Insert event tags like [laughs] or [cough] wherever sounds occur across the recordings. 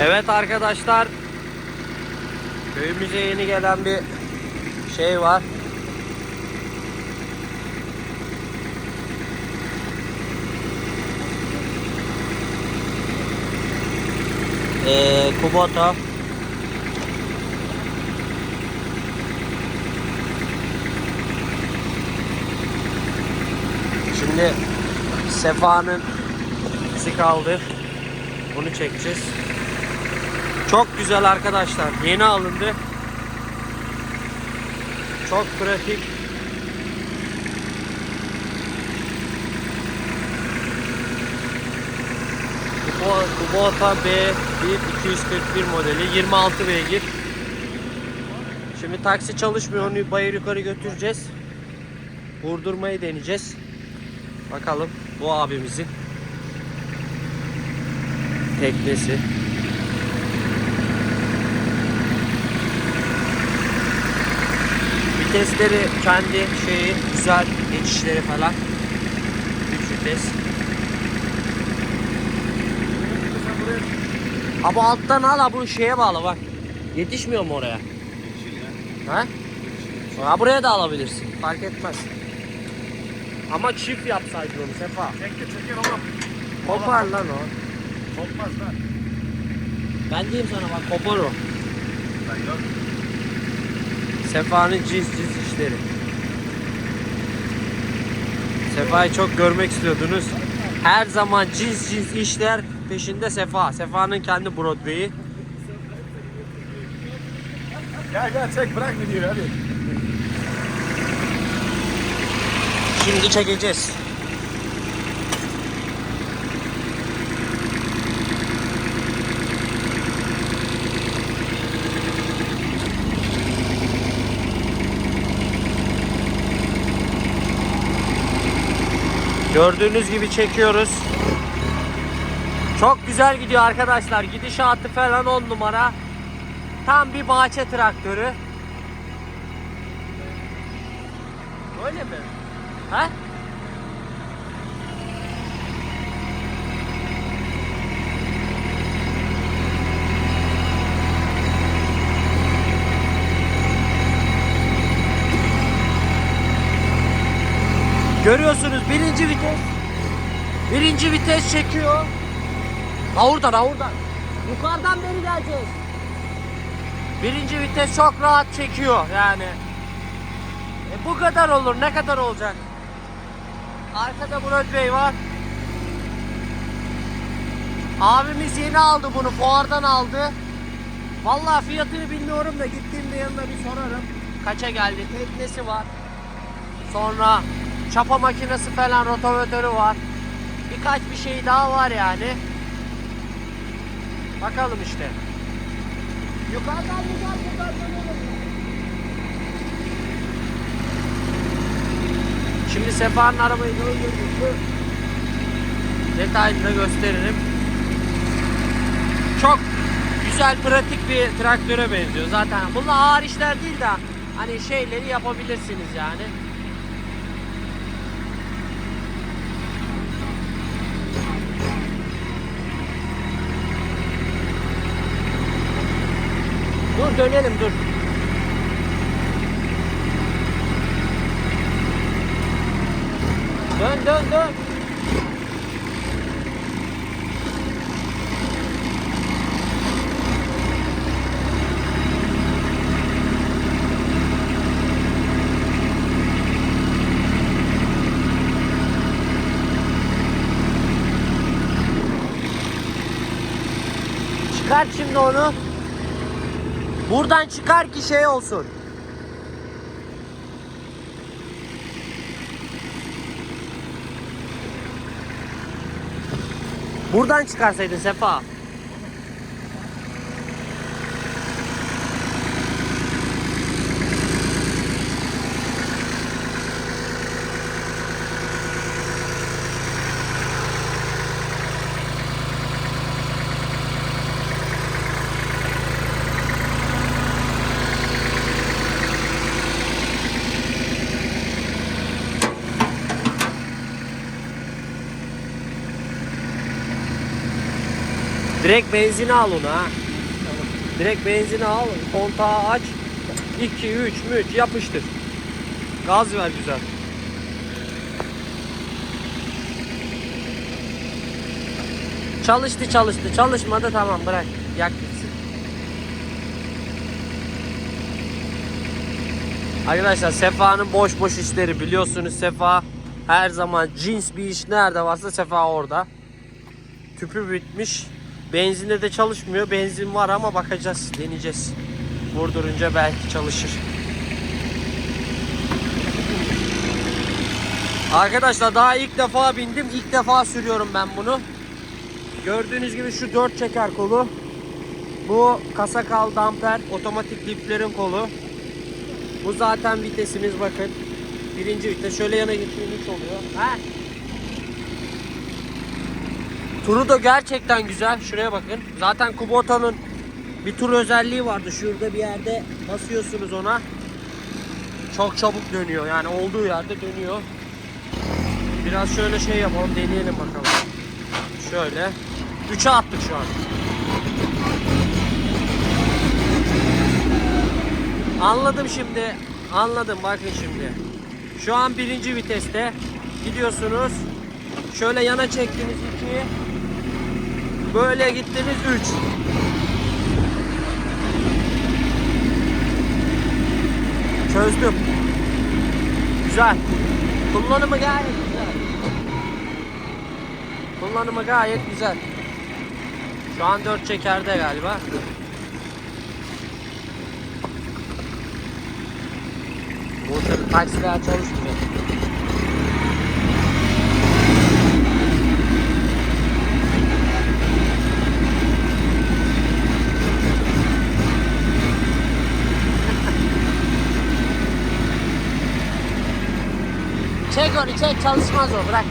Evet arkadaşlar. Köyümüze yeni gelen bir şey var. Ee, Kubota. Şimdi Sefa'nın izi kaldı. Bunu çekeceğiz. Çok güzel arkadaşlar. Yeni alındı. Çok pratik. Kubo- Kubota B1 241 modeli 26 beygir. Şimdi taksi çalışmıyor. Onu bayır yukarı götüreceğiz. Vurdurmayı deneyeceğiz. Bakalım bu abimizin teknesi. Vitesleri kendi şeyi güzel geçişleri falan. Üç vites. Abi alttan al bunu şeye bağla bak. Yetişmiyor mu oraya? Ha? Ha buraya da alabilirsin. Fark etmez. Ama çift yapsaydın onu Sefa. Çekti çeker oğlum. Kopar lan o. Kopmaz lan. Ben diyeyim sana bak kopar o. Ben yok. Sefa'nın cins cins işleri. Sefa'yı çok görmek istiyordunuz. Her zaman cins cins işler peşinde Sefa. Sefa'nın kendi Broadway'i. Gel gel çek bırak videoyu hadi. Şimdi çekeceğiz. Gördüğünüz gibi çekiyoruz. Çok güzel gidiyor arkadaşlar. Gidişatı falan 10 numara. Tam bir bahçe traktörü. Öyle mi? Ha? Görüyorsunuz birinci vites. Birinci vites çekiyor. Ha oradan ha oradan. Yukarıdan beri geleceğiz. Birinci vites çok rahat çekiyor yani. E bu kadar olur. Ne kadar olacak? Arkada Broadway var. Abimiz yeni aldı bunu. Fuardan aldı. Vallahi fiyatını bilmiyorum da gittiğimde yanına bir sorarım. Kaça geldi? Teknesi var. Sonra çapa makinesi falan rotavatörü var. Birkaç bir şey daha var yani. Bakalım işte. Yukarıdan güzel buradan. Şimdi Sefa'nın arabayı gördüğünüzde detayını da gösteririm. Çok güzel pratik bir traktöre benziyor zaten. Bunlar ağır işler değil de hani şeyleri yapabilirsiniz yani. Dönelim dur. Dön dön dön. Çıkart şimdi onu. Buradan çıkar ki şey olsun. Buradan çıkarsaydın Sefa. Direkt benzini al onu ha. Direkt benzini al, kontağı aç. 2 3 3 yapıştır. Gaz ver güzel. Çalıştı çalıştı. Çalışmadı tamam bırak. Yak gitsin. Arkadaşlar Sefa'nın boş boş işleri biliyorsunuz Sefa her zaman cins bir iş nerede varsa Sefa orada. Tüpü bitmiş. Benzinde de çalışmıyor. Benzin var ama bakacağız, deneyeceğiz. Vurdurunca belki çalışır. Arkadaşlar daha ilk defa bindim. İlk defa sürüyorum ben bunu. Gördüğünüz gibi şu dört çeker kolu. Bu kasa kal damper otomatik diplerin kolu. Bu zaten vitesimiz bakın. Birinci vites şöyle yana gittiğimiz oluyor. Ha? Turu da gerçekten güzel. Şuraya bakın. Zaten Kubota'nın bir tur özelliği vardı. Şurada bir yerde basıyorsunuz ona. Çok çabuk dönüyor. Yani olduğu yerde dönüyor. Biraz şöyle şey yapalım. Deneyelim bakalım. Şöyle. 3'e attık şu an. Anladım şimdi. Anladım bakın şimdi. Şu an birinci viteste gidiyorsunuz. Şöyle yana çektiniz 2. Böyle gittiniz 3. Çözdüm. Güzel. Kullanımı gayet güzel. Kullanımı gayet güzel. Şu an 4 çekerde galiba. Bu taksiler çalışmıyor. Onu çek çalışmaz o bırak.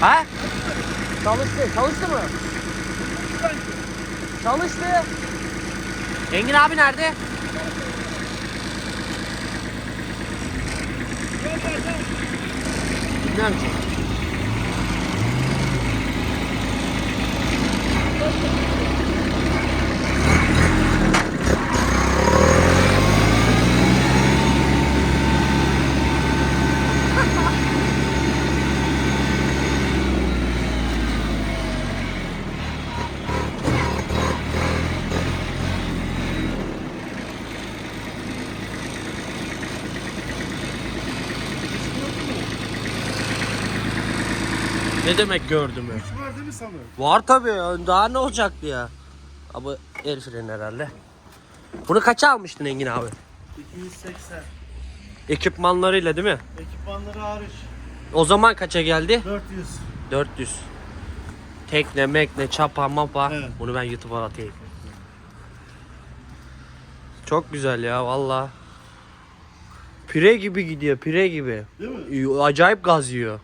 Ha? Çalıştı. Çalıştı mı? Çalıştı. Engin abi nerede? Bilmiyorum ki. Ne demek gördüm mü? Var değil mi sana? Var tabii ya. Daha ne olacaktı ya? Abi el freni herhalde. Bunu kaça almıştın Engin abi? 280. Ekipmanlarıyla değil mi? Ekipmanları hariç. O zaman kaça geldi? 400. 400. Tekne, mekne, çapa, mapa. Evet. Bunu ben YouTube'a atayım. Çok güzel ya valla. Pire gibi gidiyor, pire gibi. Değil mi? Acayip gaz yiyor.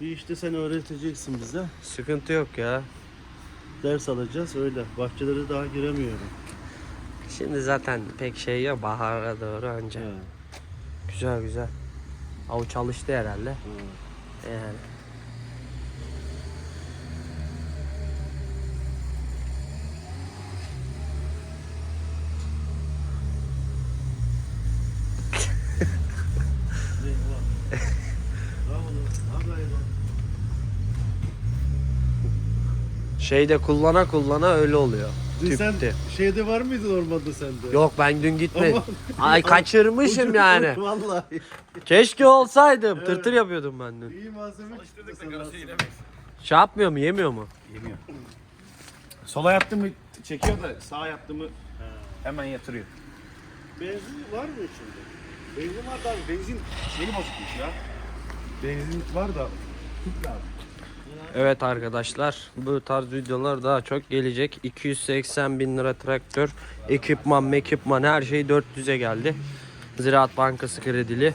Bir işte sen öğreteceksin bize. Sıkıntı yok ya. Ders alacağız öyle. Bahçelere daha giremiyorum. Şimdi zaten pek şey yok bahara doğru anca. Güzel güzel. Av çalıştı herhalde. Yani. Şeyde kullana kullana öyle oluyor. Dün sen Tüpte. şeyde var mıydın ormanda sende? Yok ben dün gitmedim. Ama- Ay kaçırmışım yani. [laughs] Vallahi. Keşke olsaydım. Tırtır yapıyordum ben dün. İyi malzeme çıktı sana. Şey yapmıyor mu yemiyor mu? Yemiyor. Sola yattı mı çekiyor da sağa yattı mı hemen yatırıyor. Benzin var mı içinde? Benzin var da abi benzin şeyi bozukmuş ya. Benzin var da tüp lazım. Evet arkadaşlar bu tarz videolar daha çok gelecek. 280 bin lira traktör, ekipman, mekipman her şey 400'e geldi. Ziraat Bankası kredili.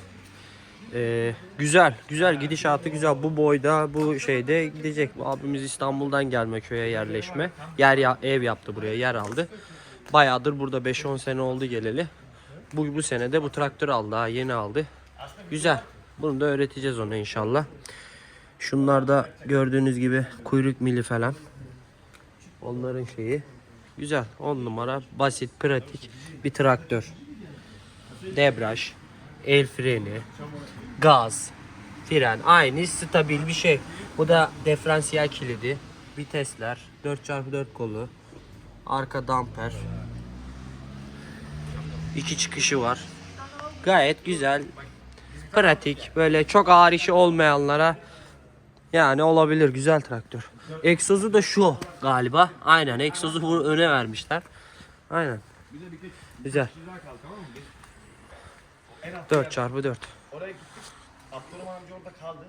Ee, güzel, güzel gidişatı güzel. Bu boyda, bu şeyde gidecek. Bu abimiz İstanbul'dan gelme köye yerleşme. Yer ya, ev yaptı buraya, yer aldı. Bayağıdır burada 5-10 sene oldu geleli. Bu, bu sene de bu traktör aldı. Daha yeni aldı. Güzel. Bunu da öğreteceğiz ona inşallah. Şunlar da gördüğünüz gibi kuyruk mili falan. Onların şeyi. Güzel. 10 numara. Basit, pratik bir traktör. Debraj, el freni, gaz, fren. Aynı stabil bir şey. Bu da diferansiyel kilidi. Vitesler, 4x4 kolu, arka damper. İki çıkışı var. Gayet güzel. Pratik. Böyle çok ağır işi olmayanlara yani olabilir. Güzel traktör. Egzozu da şu galiba. Aynen. Egzozu bu öne vermişler. Aynen. Güzel. 4 çarpı 4. Oraya gittik. Abdurrahman amca orada kaldı.